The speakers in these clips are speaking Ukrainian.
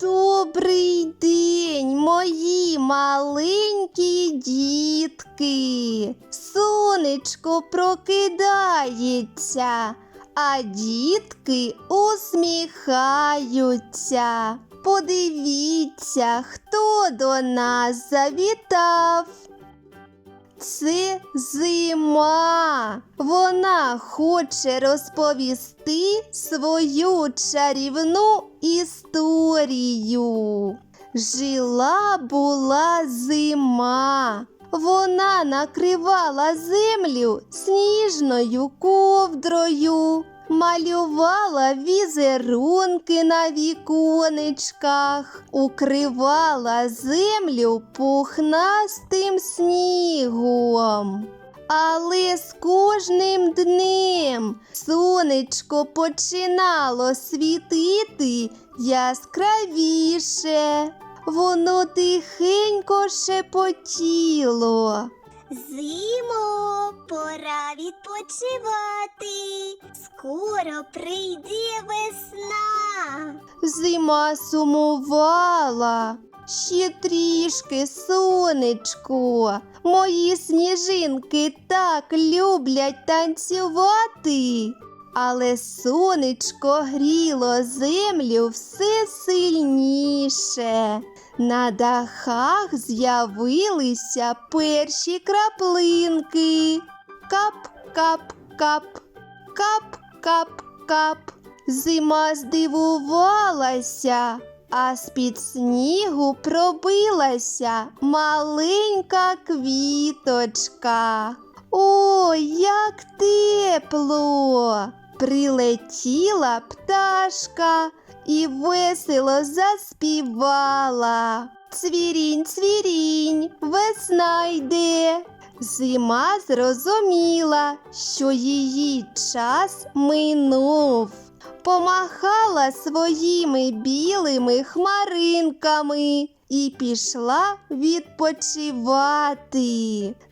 Добрий день, мої маленькі дітки. Сонечко прокидається, а дітки усміхаються. Подивіться, хто до нас завітав. Це зима. Вона хоче розповісти свою чарівну історію. Жила була зима. Вона накривала землю сніжною ковдрою, малювала візерунки на віконечках, укривала землю пухнастим снігом. Але з кожним днем сонечко починало світити яскравіше. Воно тихенько шепотіло. Зимо, пора відпочивати. Скоро прийде весна. Зима сумувала. Ще трішки, сонечко. Мої сніжинки так люблять танцювати. Але сонечко гріло землю все сильніше. На дахах з'явилися перші краплинки. Кап-кап-кап, кап-кап-кап. Зима здивувалася, а з-під снігу пробилася маленька квіточка. О, як тепло! Прилетіла пташка і весело заспівала. Цвірінь, цвірінь, весна йде. Зима зрозуміла, що її час минув. Помахала своїми білими хмаринками і пішла відпочивати.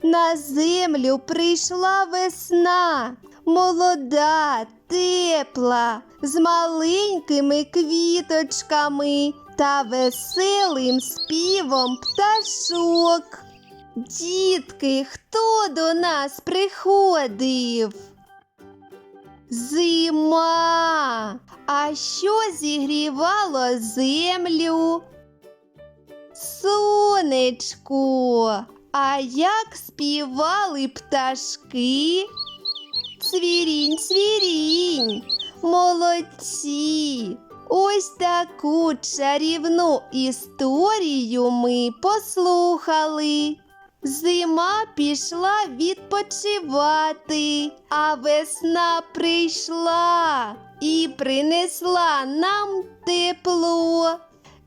На землю прийшла весна, молода, тепла, з маленькими квіточками та веселим співом пташок. Дітки, хто до нас приходив? Зима. А що зігрівало землю? Сонечко. А як співали пташки? Цвірінь, цвірінь, молодці. Ось таку чарівну історію ми послухали. Зима пішла відпочивати, а весна прийшла і принесла нам тепло.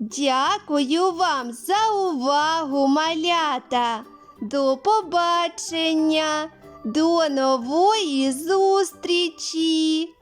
Дякую вам за увагу, малята. До побачення, до нової зустрічі!